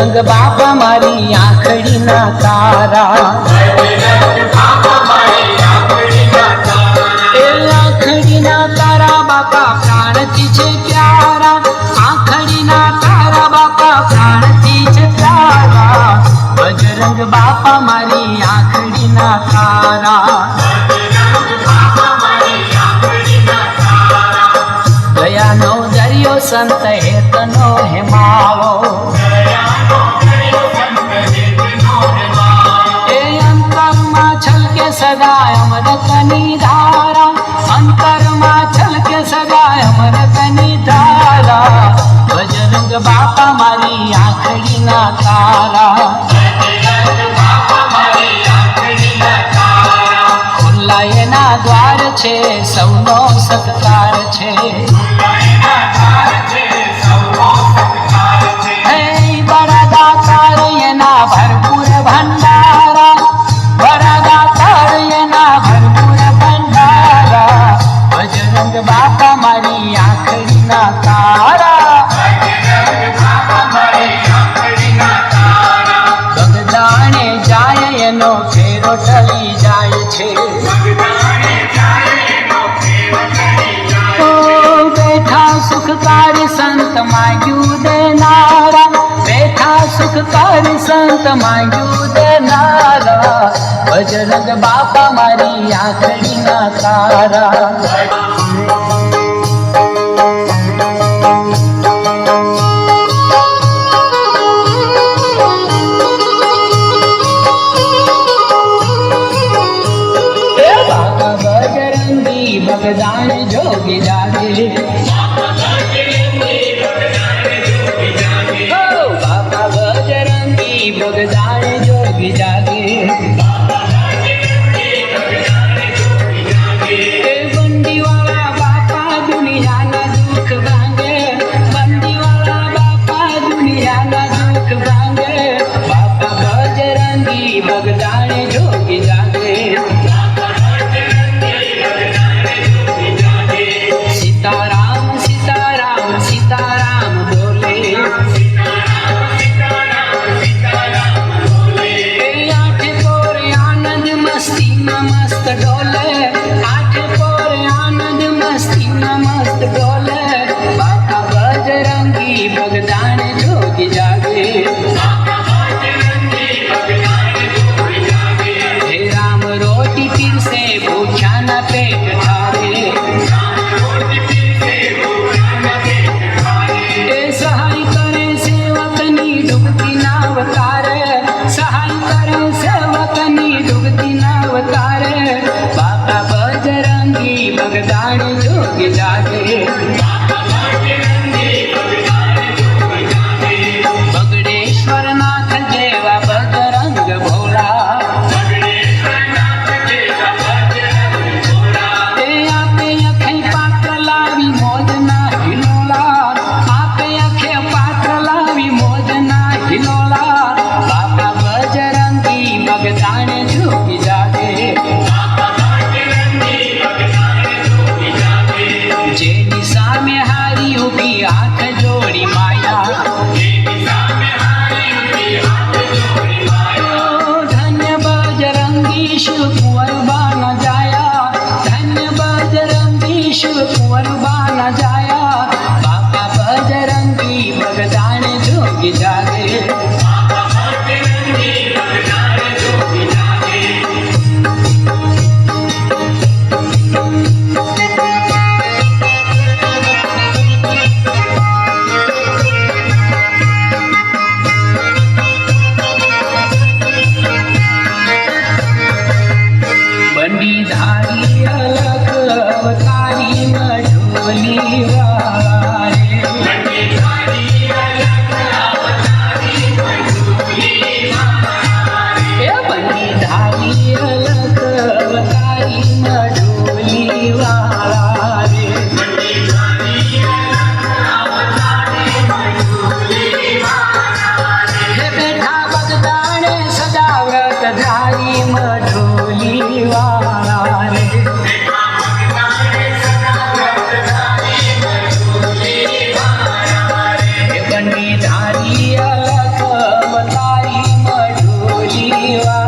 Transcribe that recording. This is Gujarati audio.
રંગ બાપા મારી આંખડીના તારા તારા બાપા પ્રાણથી છે પ્યારા આંખડીના તારા બાપા પ્રાણથી છે પ્યારા બજરંગ બાપા મારી આંખડીના તારા ખુલ્લા એના દ્વાર છે સૌનો સત્કાર છે હે બરાદા તાર એના બેઠા સુખકારી સંત માંગ્યું દેનારા, બેઠા સુખકારી સંત માંગ્યું દેનારા. બજરંગ બાપા મારી આંખડીના તારા. બગદાણ જોગી જાગે. બાપા બજરંગી બગદાણ જોગી જાગે. मस्ती मस्त डोले બગદાણ જોગ જાગે हाथ जोड़ी माया धन्य बजरंगीश कुंवर बान जाया। धन्य बजरंगीश कुंवर बान जाया। बाबा बजरंगी भगदान जोगी जागे। બાપા બજરંગી બગદાણ you are.